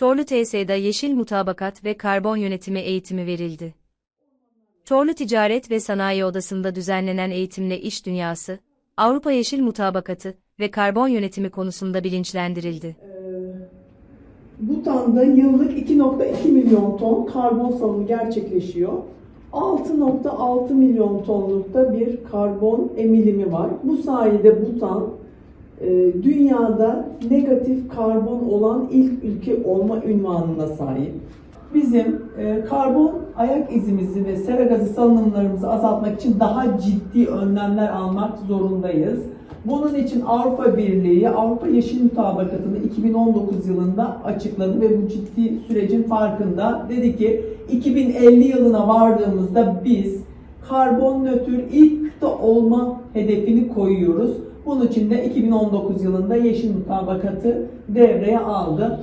Çorlu TSE'da yeşil mutabakat ve karbon yönetimi eğitimi verildi. Çorlu Ticaret ve Sanayi Odası'nda düzenlenen eğitimle iş dünyası, Avrupa Yeşil Mutabakatı ve karbon yönetimi konusunda bilinçlendirildi. Butan'da yıllık 2.2 milyon ton karbon salımı gerçekleşiyor. 6.6 milyon tonlukta bir karbon emilimi var. Bu sayede Butan dünyada negatif karbon olan ilk ülke olma ünvanına sahip. Bizim e, karbon ayak izimizi ve sera gazı salınımlarımızı azaltmak için daha ciddi önlemler almak zorundayız. Bunun için Avrupa Birliği Avrupa Yeşil Mutabakatı'nı 2019 yılında açıkladı ve bu ciddi sürecin farkında. Dedi ki 2050 yılına vardığımızda biz karbon nötr ilk kıta olma hedefini koyuyoruz. Bunun için de 2019 yılında Yeşil Mutabakatı devreye aldı.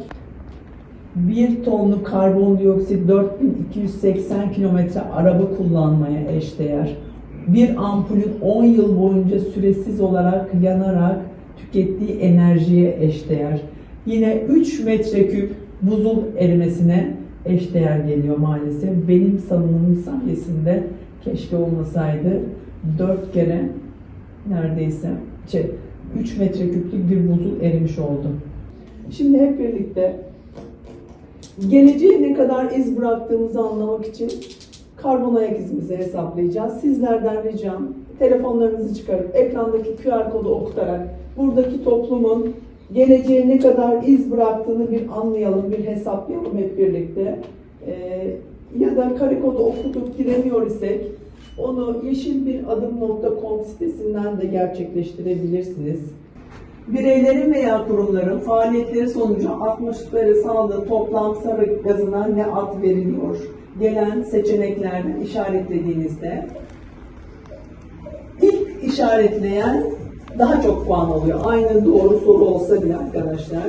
1 tonluk karbondioksit 4280 kilometre araba kullanmaya eşdeğer. Bir ampulün 10 yıl boyunca süresiz olarak yanarak tükettiği enerjiye eşdeğer. Yine 3 metreküp buzul erimesine eşdeğer geliyor maalesef. Benim salınımım sayesinde keşke olmasaydı 4 kere neredeyse şey, 3 metreküplük bir buzul erimiş oldu. Şimdi hep birlikte geleceğe ne kadar iz bıraktığımızı anlamak için karbon ayak izimizi hesaplayacağız. Sizlerden ricam telefonlarınızı çıkarıp ekrandaki QR kodu okutarak buradaki toplumun geleceğe ne kadar iz bıraktığını bir anlayalım, bir hesaplayalım hep birlikte. Ee, ya da kare kodu okutup giremiyor isek onu yeşilbiradım.com sitesinden de gerçekleştirebilirsiniz. Bireylerin veya kurumların faaliyetleri sonucu atmosfere saldığı toplam sarı gazına ne ad veriliyor? Gelen seçeneklerden işaretlediğinizde ilk işaretleyen daha çok puan alıyor. Aynı doğru soru olsa bile arkadaşlar.